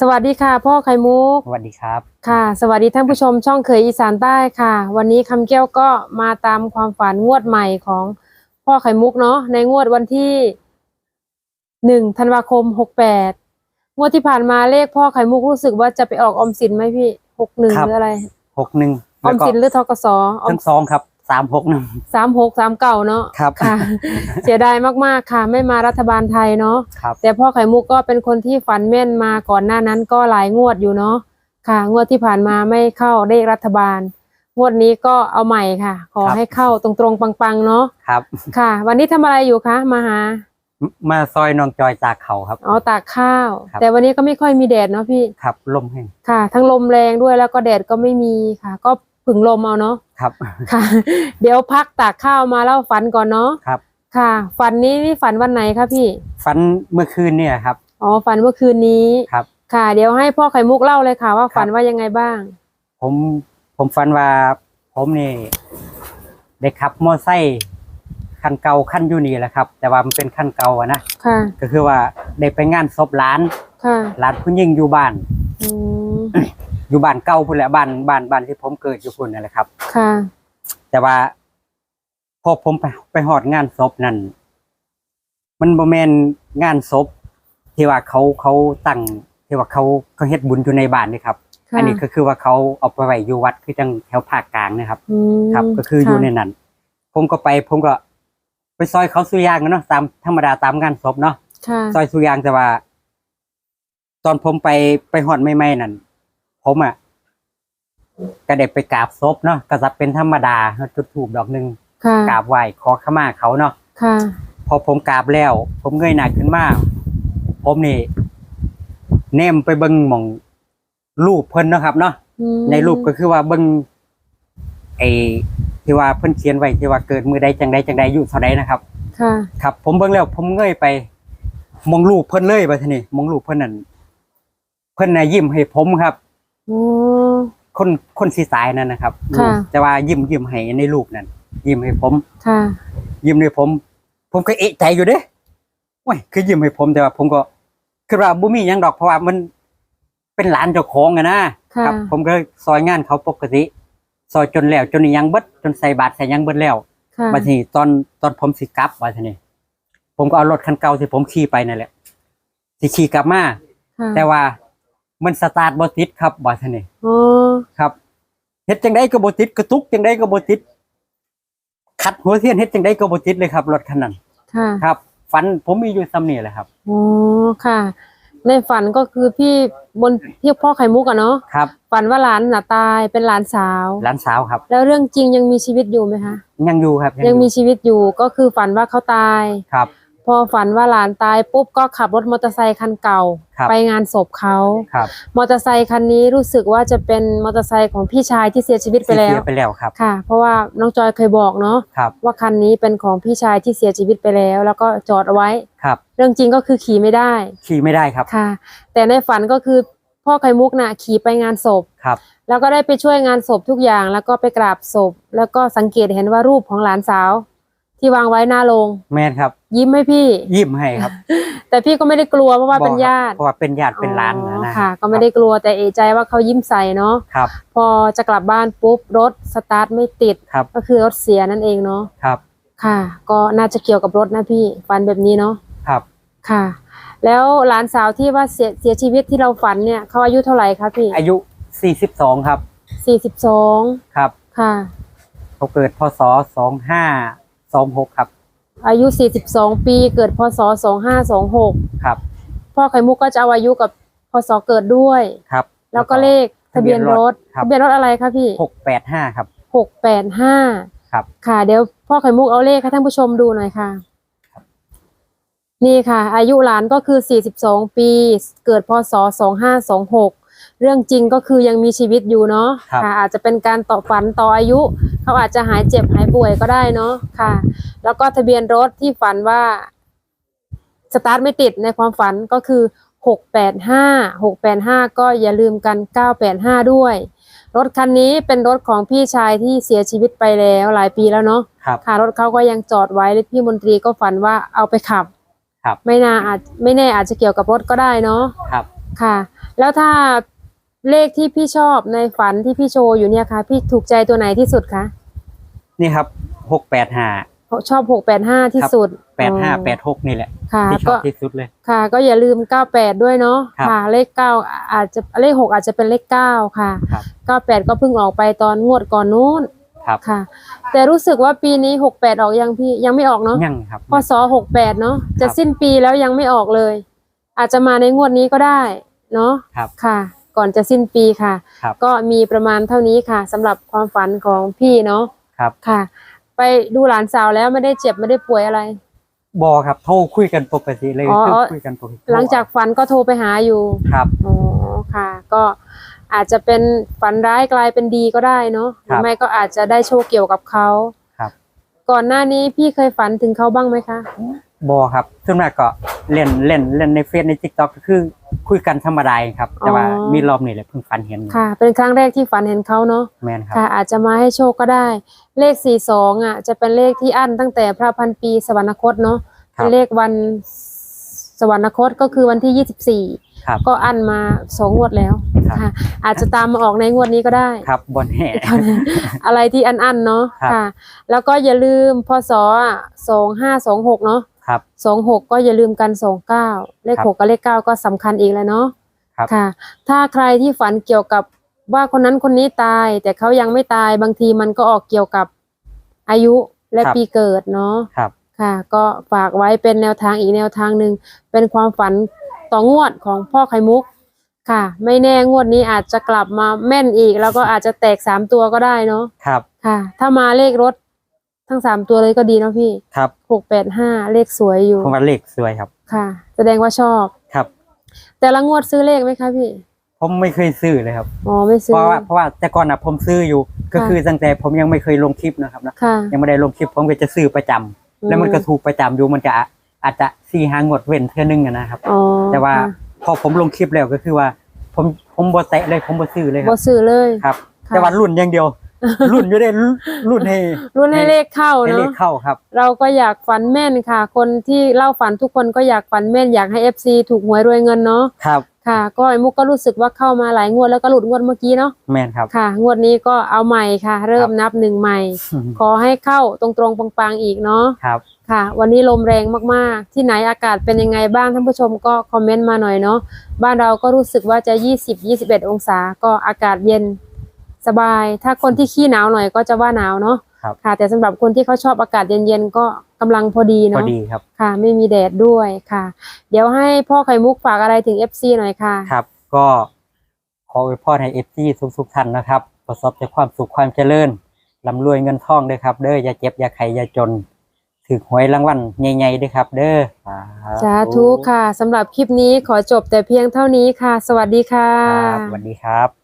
สวัสดีค่ะ พ่อไข่มุก สวัสดีครับ ค่ะ สวัสดีท่านผู้ชมช่องเคยอีสานใต้ค่ะ วันนี้คำแก้วก็มาตามความฝันงวดใหม่ของพ่อไข่มุกเนาะในงวดวันที่หนึ่งธันวาคมหกแปดงวดที่ผ่านมาเลขพ่อไข่มุกรู้สึกว่าจะไปออกออมสินไหมพี่หกหนึ่งครับหรืออะไรหกหนึ่งออมสินหรือทกสออมทั้งสองครับ สามหกหนึ่งสามหกสามเก่าเนาะครับค่ะ เสียดายมากๆค่ะ ไม่มารัฐบาลไทยเนาะครับแต่พ่อไข่มุกก็เป็นคนที่ฝันแม่นมาก่อนหน้านั้นก็หลายงวดอยู่เนาะค่ะ งวดที่ผ่านมาไม่เข้าได้รัฐบาล งวดนี้ก็เอาใหม่ค่ะ ขอครับให้เข้าตรงๆปังๆเนาะครับ ค่ะ วันนี้ทำอะไรอยู่คะมาหามาซอยน้องจอยจากเขาครับอ๋อตากข้าวครับแต่วันนี้ก็ไม่ค่อยมีแดดเนาะพี่ครับลมแห้งค่ะ ทั้งลมแรงด้วยแล้วก็แดดก็ไม่มีค่ะ ก็ ผึ่งลมเอาเนาะครับค่ะ เดี๋ยวพักตากข้าวมาเล่าฝันก่อนเนาะครับ ค่ะ ฝันนี้นี่ฝันวันไหนคะพี่ ฝันเมื่อคืนเนี่ยครับอ๋อฝันเมื่อคืนนี้ครับ ค่ะ เดี๋ยวให้พ่อไข่มุกเล่าเลยค่ะ ว่าฝันว่ายังไงบ้าง ผมผมฝันว่าผมนี่ได้ขับมอไซค์คันเก่าคันอยู่นี่แหละครับ แต่ว่ามันเป็นคันเก่าอะนะค่ะก็คือว่าได้ไปงานศพหลานค่ะหลานผู้หญิงอยู่บ้าน อืมอยู่บ้านเก่าพุ่นแหละบ้านบ้านบ้านที่ผมเกิดอยู่พุ่นนั่นแหละครับ ค่ะ แต่ว่า พอผมไปไปหอดงานศพนั่นมันบ่แม่นงานศพที่ว่าเขาเขาตั้งที่ว่าเขาเขาเฮ็ดบุญอยู่ในบ้านนี่ครับ ค่ะอันนี้ก็คือว่าเขาเอาไปไว้อยู่วัดคือจังแถวภาคกลางนะครับ อืมครับ ก็คืออยู่ในะนั้น ผมก็ไปผมก็ ไปซอยเขาสุยางกันเนาะตามธรรมดาตามงานศพเนาะ ค่ะซอยสุยางแต่ว่า ตอนผมไปไปหอดใหม่ๆนั่น ผมอะก็ได้ไปกราบศพเนาะก็จะเป็นธรรมดาจุดถูกดอกหนึ่งค่ะ กราบไหว้ขอขมาเขาเนาะค่ะ พอผมกราบแล้ว ผมเงยหน้าขึ้นมาผมนี่เนมไปเบิ่งหมองรูปเพิ่นเนาะครับเนาะอืมในรูปก็คือว่าเบิ่งไอ้ที่ว่าเพิ่นเขียนไว้ที่ว่าเกิดมือใดจังใดจังใดอยู่เท่าใดนะครับ ค่ะ ครับ ผมเบิ่งแล้วผมเงยไป มองรูปเพิ่นเลยไปทีนี้มองรูปเพิ่นนั่นเพิ่นน่ะยิ้มให้ผมครับ โอ้ คนคนสีสายนั่นนะครับค่ะ แต่ว่ายิ้มยิ้มให้ในรูปนั่นยิ้มให้ผม ค่ะ ยิ้มให้ผม ผมก็เอะใจอยู่เด้ว้ยคือยิ้มให้ผมแต่ว่าผมก็คือว่าบ่มีหยังดอกเพราะว่ามันเป็นหลานเจ้าของอะนะค่ะ ครับ ผมก็ซอยงานเขาปกติ ซอยจนแล้วจนยังเบิดจนใส่บาตรใส่หยังเบิดแล้ว ค่ะ บัดนี้ตอนตอนผมสิกลับว่าทีนี้ผมก็เอารถคันเก่าที่ผมขี่ไปนั่นแหละสิขี่กลับมา ค่ะ แต่ว่า มันสตาร์ทบ่ติดครับว่าทีนี้โอ้ครับเฮ็ดจังไดก็บ่ติดกระตุกจังไดก็บ่ติดขัดหัวเทียนเฮ็ดจังไดก็บ่ติดเลยครับรถคันนั้นค่ะครับ ฝันผมมีอยู่ซ้ำนี่แหละครับโอ้ค่ะ ในฝันก็คือพี่บนที่พ่อไข่มุกอะเนาะครับฝันว่าหลานน่ะตายเป็นหลานสาวหลานสาวครับ แล้วเรื่องจริงยังมีชีวิตอยู่ไหมคะยังอยู่ครับ ยังมีชีวิตอยู่ก็คือฝันว่าเขาตายครับพ อฝันว่าหลานตายปุ๊บก็ขับรถมอเตอร์ไซคันเก่า ครับไปงานศพเขาครับ มอเตอร์ไซคันนี้รู้สึกว่าจะเป็นมอเตอร์ไซค์ของพี่ชายที่เสียชีวิตไปแล้เสีวยไปแล้วครับ ค่ะ เพราะว่าน้องจอยเคยบอกเนาะครับ ว่าคันนี้เป็นของพี่ชายที่เสียชีวิตไปแล้ว แล้วก็จอดเอาไว้ ครับ เรื่องจริงก็คือขี่ไม่ได้ขี่ไม่ได้ครับ ค่ะ แต่ในฝันก็คือพ่อไข่มุกน่ะขี่ไปงานศพ ครับ แล้วก็ได้ไปช่วยงานศพทุกอย่าง แล้วก็ไปกราบศพ แล้วก็สังเกตเห็นว่ารูปของหลานสาว ที่วางไว้หน้าโรง แม่นครับ ยิ้มให้พี่ ยิ้มให้ครับ แต่พี่ก็ไม่ได้กลัวเพราะว่าเป็นบอกครับญาติเพราะว่าเป็นญาติเป็นหลานอ๋นะอนะค่ะ ก็ไม่ได้กลัวแต่เอะใจว่าเขายิ้มใส่เนาะครับ พอจะกลับบ้านปุ๊บรถสตาร์ทไม่ติดครับก็คือรถเสียนั่นเองเนาะครับ ค่ะ ก็น่าจะเกี่ยวกับรถนะพี่ฝันแบบนี้เนาะครับค่ะ แล้วหลานสาวที่ว่าเสียเสียชีวิตที่เราฝันเนี่ยเขาอายุเท่าไหร่คะพี่ อายุ42ครับสี่สิบสองครับค่ะเขาเกิดพศ2526ครับอายุสี่สิบ สองปี เกิดพศสองห้าสองหกครับ พ่อไข่มุกก็จะเอาอายุกับพศเกิดด้วย ครับ แล้วก็เลขทะเบียนรถครับทะเบียนรถอะไรคะพี่685ครับหกแปดห้าครับ ค่ะเดี๋ยวพ่อไข่มุกเอาเลขให้ท่านผู้ชมดูหน่อยค่ะ นี่ค่ะ อายุหลานก็คือ 42 ปี เกิดพศ 2526 เรื่องจริงก็คือยังมีชีวิตอยู่เนาะครับค่ะ อาจจะเป็นการต่อฝันต่ออายุ เขาอาจจะหายเจ็บหายป่วยก็ได้เนาะค่ะ แล้วก็ทะเบียนรถที่ฝันว่าสตาร์ทไม่ติดในความฝันก็คือ685 685ก็อย่าลืมกัน985ด้วย รถคันนี้เป็นรถของพี่ชายที่เสียชีวิตไปแล้วหลายปีแล้วเนาะครับค่ะรถเขาก็ยังจอดไว้แล้วพี่มนตรีก็ฝันว่าเอาไปขับ ครับ ไม่น่าอาจไม่แน่อาจจะเกี่ยวกับรถก็ได้เนาะครับค่ะ แล้วถ้าเลขที่พี่ชอบในฝันที่พี่โชว์อยู่เนี่ยค่ะ พี่ถูกใจตัวไหนที่สุดคะ นี่ครับหกแปดห้า ชอบหกแปดห้าที่ครับ สุดแปดห้าอ๋อแปดหกนี่แหละค่ะที่ชอก็บที่สุดเลย ค่ะ ก็อย่าลืมเก้าแปดด้วยเนาะครับค่ะ เลขเก้าอาจจะเลขหกอาจจะเป็นเลขเก้าค่ะครับเก้าแปดก็เพิ่งออกไปตอนงวดก่อนนู้นครับ ค่ะ แต่รู้สึกว่าปีนี้หกแปดออกยังพี่ยังไม่ออกเนาะ ยังครับ พศหกแปดเนาะจะครับสิ้นปีแล้วยังไม่ออกเลย อาจจะมาในงวดนี้ก็ได้เนาะครับค่ะ ก่อนจะสิ้นปีค่ะ ครับก็มีประมาณเท่านี้ค่ะสำหรับความฝันของพี่เนาะ ครับ ค่ะ ไปดูหลานสาวแล้วไม่ได้เจ็บไม่ได้ป่วยอะไร บอครับ โทรคุยกันปกติเลยอ๋อคือคุยกันปกติหลังจากฝันก็โทรไปหาอยู่ครับ อ๋อค่ะ ก็อาจจะเป็นฝันร้ายกลายเป็นดีก็ได้เนาะหครัรือบไม่ก็อาจจะได้โชคเกี่ยวกับเขาครับ ก่อนหน้านี้พี่เคยฝันถึงเขาบ้างไหมคะ บอครับส่วนมากก็เล่นเล่นเล่นในเฟซในทิกตอกก็คือ คุยกันธรรมดาเองครับ แต่ว่าอ๋อ มีรอบนี่แหละเพิ่งฝันเห็นค่ะ เป็นครั้งแรกที่ฝันเห็นเขาเนาะ แมนครับ ค่ะ อาจจะมาให้โชคก็ได้ เลขสี่สองอะ จะเป็นเลขที่อั้นตั้งแต่พระพันปีสวรรคตเนาะ ครัเป็บนเลขวันสวรรคตก็คือวันที่ยี่สิบสี่ ครับ ก็อั้นมาสองงวดแล้วครับ ค่ะ อาจจะตามมาออกในงวดนี้ก็ได้ ครับบอลแห่ อะไรที่อันอันๆเนาะครับ ค่ะ แล้วก็อย่าลืมพศสองห้าสองหกเนาะ ครับสองหกก็อย่าลืมกันสองเก้าเลขครับหกกับเลขเก้าก็สำคัญอีกแล้วเนาะครับค่ะ ถ้าใครที่ฝันเกี่ยวกับว่าคนนั้นคนนี้ตาย แต่เขายังไม่ตายบางทีมันก็ออกเกี่ยวกับอายุและปีเกิดเนาะครับค่ะ ก็ฝากไว้เป็นแนวทางอีกแนวทางหนึ่งเป็นความฝันต่องวดของพ่อไข่มุกค่ะ ไม่แน่งวดนี้อาจจะกลับมาแม่นอีก แล้วก็อาจจะแตกสามตัวก็ได้เนาะครับค่ะ ถ้ามาเลขรถ ทั้งสามตัวเลยก็ดีเนาะพี่ครับหกแปดห้าเลขสวยอยู่ผมว่าเลขสวยครับค่ะ แสดงว่าชอบ ครับ แต่ละงวดซื้อเลขไหมคะพี่ ผมไม่เคยซื้อเลยครับอ๋อไม่ซื้เพอราะว่าเพราะว่าแต่ก่อนอะผมซื้ออยู่ ก็ค่ะคือตั้งแต่ผมยังไม่เคยลงคลิปนะครับนะค่ะ ยังไม่ได้ลงคลิปผมก็จะซื้อประจำแล้วมันก็ถูกประจำอยู่มันจะอาจจะสี่ห้างวดเว้นเท่านึงอะนะครับ อ๋อแต่ว่าค่ะพอผมลงคลิปแล้วก็คือว่า ผมผมบ่แตะเลยผมบ่ซื้อเลยคบ่รับซื้อเลย ครับ ค่ะ แต่ว่ารุ่นอย่างเดียว รุ่นอยู่ได้รุ่นให้รุ่นให้เลขเข้าให้เลเนาะขเข้าครับ เราก็อยากฝันแม่นค่ะ คนที่เล่าฝันทุกคนก็อยากฝันแม่นอยากให้ FC ถูกหวยรวยเงินเนาะครับ ค่ะก็ไอ้มุกก็รู้สึกว่าเข้ามาหลายงวดแล้วก็หลุดงวดเมื่อกี้เนาะแมนครับ ค่ะ งวดนี้ก็เอาใหม่ค่ะ เริ่มนับหนึ่งใหม่ ขอให้เข้าตรงๆปังๆอีกเนาะ ครับ ค่ะ วันนี้ลมแรงมากๆ ที่ไหนอากาศเป็นยังไงบ้างท่านผู้ชมก็คอมเมนต์มาหน่อยเนาะบ้านเราก็รู้สึกว่าจะ 20-21 องศาก็อากาศเย็น สบาย ถ้าคนที่ขี้หนาวหน่อยก็จะว่าหนาวเนาะครับ ค่ะ แต่สำหรับคนที่เขาชอบอากาศเย็นๆก็กำลังพอดีพอเนาะดีครับ ค่ะ ไม่มีแดดด้วยค่ะ เดี๋ยวให้พ่อไข่มุกฝากอะไรถึง FC หน่อยค่ะ ครับ ก็ขออวยพรให้เอฟซีทุกทุกๆท่านนะครับ ประสบแต่ความสุขความเจริญร่ำรวยเงินทองด้วยครับ เด้ออย่าเจ็บอย่าไข้อย่าจนถือหวยรางวัลใหญ่ๆด้วยครับ เด้อสาธุค่ะสำหรับคลิปนี้ขอจบแต่เพียงเท่านี้ค่ะ สวัสดีค่ะ ครับสวัสดีครับ